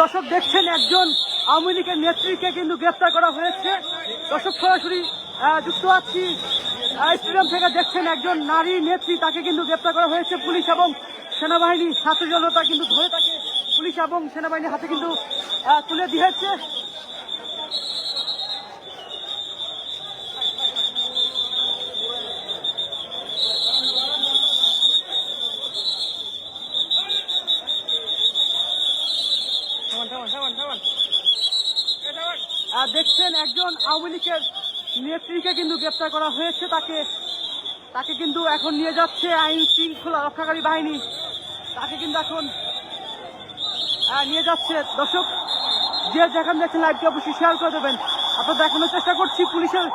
দর্শক দেখছেন একজন আওয়ামী লীগের নেত্রীকে কিন্তু গ্রেপ্তার করা হয়েছে। দর্শক, সরাসরি যুক্ত আছি। স্টেডিয়াম থেকে দেখছেন একজন নারী নেত্রী তাকে কিন্তু গ্রেপ্তার করা হয়েছে পুলিশ এবং সেনাবাহিনী ছাত্র জনতা কিন্তু ধরে তাকে পুলিশ এবং সেনাবাহিনীর হাতে কিন্তু তুলে দিয়েছে। দেখছেন একজন আওয়ামী লীগের নেত্রীকে কিন্তু গ্রেপ্তার করা হয়েছে, তাকে তাকে কিন্তু এখন নিয়ে যাচ্ছে আইন শৃঙ্খলা রক্ষাকারী বাহিনী। তাকে কিন্তু এখন নিয়ে যাচ্ছে। দর্শক, যে যেখানে দেখছেন লাইভটি অবশ্যই শেয়ার করে দেবেন। আপনার দেখানোর চেষ্টা করছি পুলিশের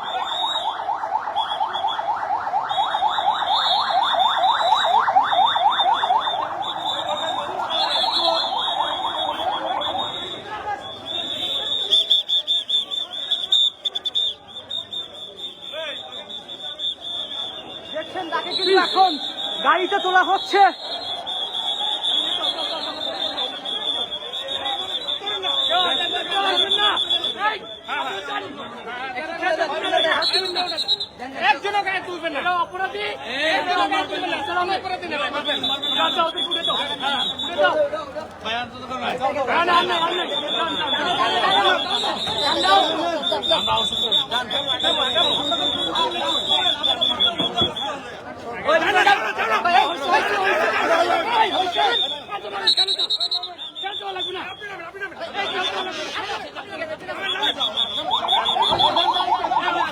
দেখছেন তাকে কিন্তু এখন গাড়িতে তোলা হচ্ছে। গায়ে তুলবেন না অপরাধী নেবে পারবেন যাও ওদের উঠে দাও উঠে দাও না না না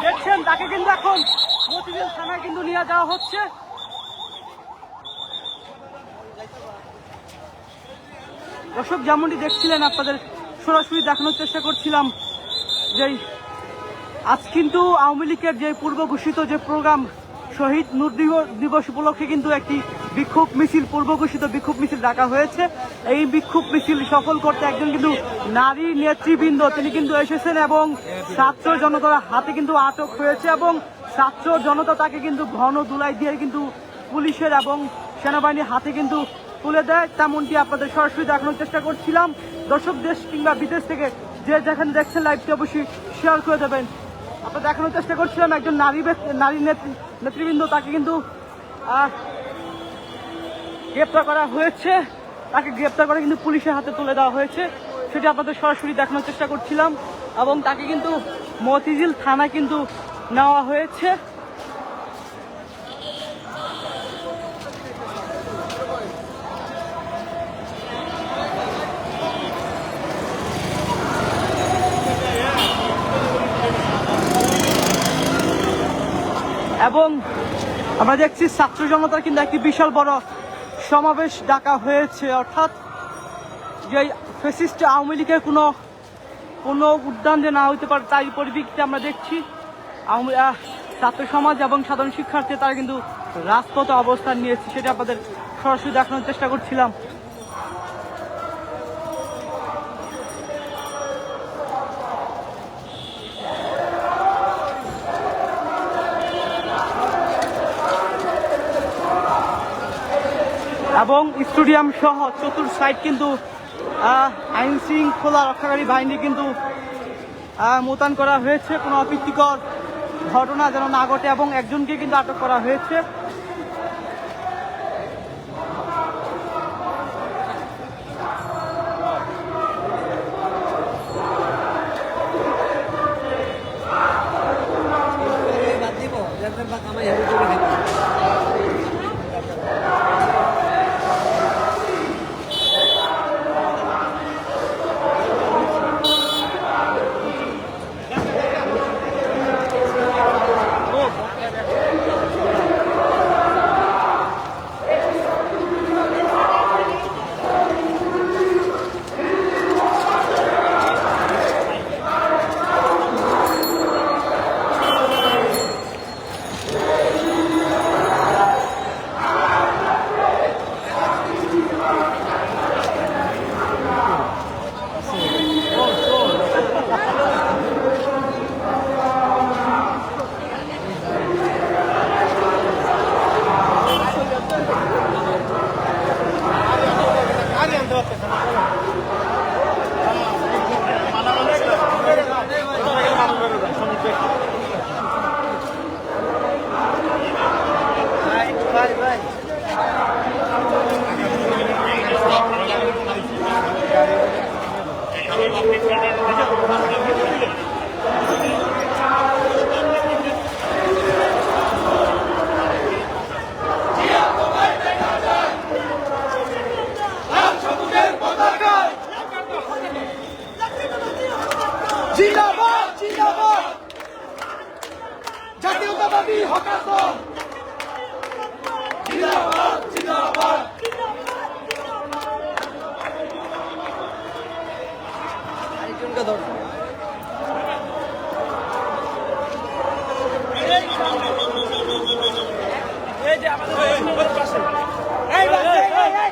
দেখছেন তাকে কিন্তু এখন মতিঝিল থানায় কিন্তু নিয়ে যাওয়া হচ্ছে। দর্শক, যেমনটি দেখছিলেন, আপনাদের সরাসরি দেখানোর চেষ্টা করছিলাম যে আজ কিন্তু আওয়ামী লীগের যে পূর্ব ঘোষিত যে প্রোগ্রাম, শহীদ নূর দিবস উপলক্ষে কিন্তু একটি বিক্ষোভ মিছিল, পূর্ব ঘোষিত বিক্ষোভ মিছিল ডাকা হয়েছে। এই বিক্ষোভ মিছিল সফল করতে একজন কিন্তু নারী নেতৃবৃন্দ, তিনি কিন্তু এসেছেন এবং ছাত্র জনতার হাতে কিন্তু আটক হয়েছে এবং ছাত্র জনতা তাকে কিন্তু ঘন দুলাই দিয়ে কিন্তু পুলিশের এবং সেনাবাহিনীর হাতে কিন্তু তুলে দেয়। তেমনটি আপনাদের সরাসরি দেখানোর চেষ্টা করছিলাম। দর্শক দেশ কিংবা বিদেশ থেকে যে যেখানে দেখছেন লাইভটি অবশ্যই শেয়ার করে দেবেন। আপনার দেখানোর চেষ্টা করছিলাম, একজন নারী নারী নেতৃবৃন্দ তাকে কিন্তু গ্রেপ্তার করা হয়েছে। তাকে গ্রেপ্তার করে কিন্তু পুলিশের হাতে তুলে দেওয়া হয়েছে। সেটি আপনাদের সরাসরি দেখানোর চেষ্টা করছিলাম। এবং তাকে কিন্তু মতিঝিল থানায় কিন্তু নেওয়া হয়েছে। এবং আমরা দেখছি ছাত্র জনতার কিন্তু একটি বিশাল বড় সমাবেশ ডাকা হয়েছে। অর্থাৎ যে ফেসিস্ট আওয়ামী লীগের কোনো কোনো উদ্যান যে না হইতে পারে, তাই পরিপ্রেক্ষিতে আমরা দেখছি আহ, ছাত্র সমাজ এবং সাধারণ শিক্ষার্থী তারা কিন্তু রাজপথে অবস্থান নিয়েছে সেটা আপনাদের সরাসরি দেখানোর চেষ্টা করছিলাম। এবং স্টেডিয়াম সহ চতুর সাইড কিন্তু আহ, আইন শৃঙ্খলা রক্ষাকারী বাহিনী কিন্তু মোতায়েন করা হয়েছে কোনো অপ্রীতিকর ঘটনা যেন না ঘটে এবং একজনকে কিন্তু আটক করা হয়েছে। দাবি হকার দল জিন্দাবাদ জিন্দাবাদ আরেকজনকে ধর এই বাচ্চা, এই, এই, এই, এই।